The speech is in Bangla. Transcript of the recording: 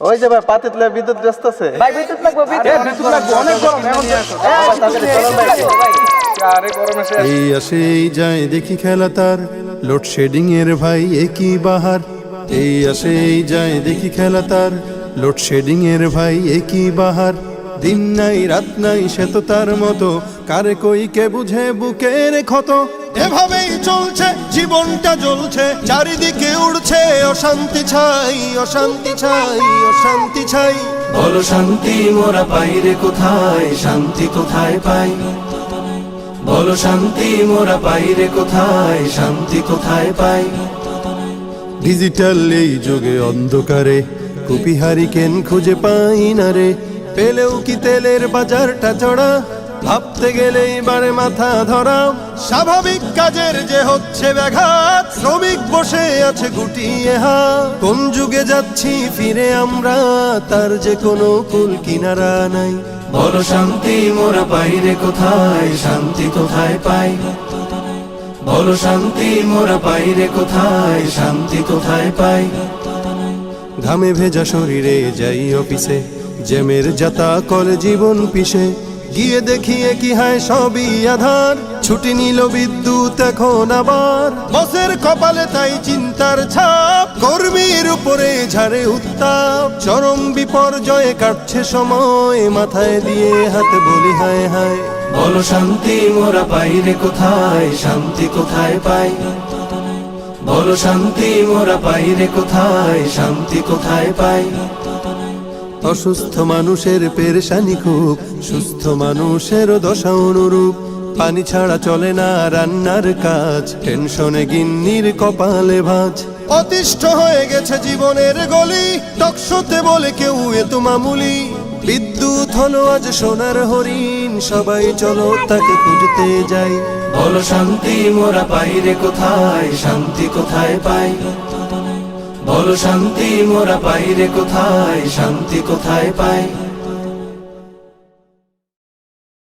ওই যে ভাই পাতিতলে বিদ্যুৎ ব্যস্ত আছে। ভাই বিদ্যুৎ লাগবে বিদ্যুৎ। লাগবে অনেক গরম এখন শেষ এই আসে এই যায় দেখি খেলা তার। লোডশেডিং এর ভাই একই বাহার। এই আসে এই যায় দেখি খেলা তার। লোডশেডিং এর ভাই একই বাহার। দিন নাই রাত নাই সে তো তার মতো। কারে কই কে বুঝে বুকের ক্ষত? এভাবেই চলছে জীবনটা জ্বলছে চারিদিকে উড়ছে অশান্তি ছাই অশান্তি ছাই অশান্তি ছাই। বলো শান্তি মোরা পাই রে কোথায় শান্তি কোথায় পাই? বলো শান্তি মোরা পাই রে কোথায় শান্তি কোথায় পাই? ডিজিটাল এই যুগে অন্ধকারে কুপি হারিকেন খুঁজে পাই না রে। পেলেও কি তেলের বাজারটা চড়া ভাবতে গেলে এবারে মাথা ধরা স্বাভাবিক কাজের যে হচ্ছে ব্যাঘাত। শ্রমিক বসে আছে গুটিয়ে হাত। কোন যুগে যাচ্ছি ফিরে আমরা, তার যে কোনো কুল কিনারা নাই। বলো শান্তি মোরা পাই রে কোথায়, শান্তি কোথায় পাই? বলো শান্তি মোরা পাই রে কোথায়, শান্তি কোথায় পাই? ঘামে ভেজা শরীরে যাই অফিসে জেমের যাতা করে জীবন পিষে গিয়ে দেখিয়ে কি হয় সবই আধার। ছুটি নিল বিদ্যুৎ এখন আবার। বসের কপালে তাই চিন্তার ছাপ। কর্মীর উপরে ঝাড়ে উত্তাপ। চরম বিপর্যয়ে কাটছে সময়। মাথায় দিয়ে হাতে বলি হায় হায়। বলো শান্তি মোরা পাই রে কোথায়? শান্তি কোথায় পাই? বলো শান্তি মোরা পাই রে কোথায়? শান্তি কোথায় পাই? অসুস্থ মানুষের পেরেশানি খুব সুস্থ মানুষের দশা অনুরূপ। পানি ছাড়া চলে না রান্নার কাজ টেনশনে গিন্নির কপালে ভাঁজ। অতিষ্ঠ হয়ে গেছে জীবনের গলি টকশোতে বলে কেউ এ তো মামুলি। বিদ্যুৎ হলো আজ সোনার হরিণ সবাই চলো তাকে খুঁজতে যাই। বলো শান্তি মোরা পাই রে কোথায় শান্তি কোথায় পাই? বলো শান্তি মোরা পাই রে কোথায়? শান্তি কোথায় পাই?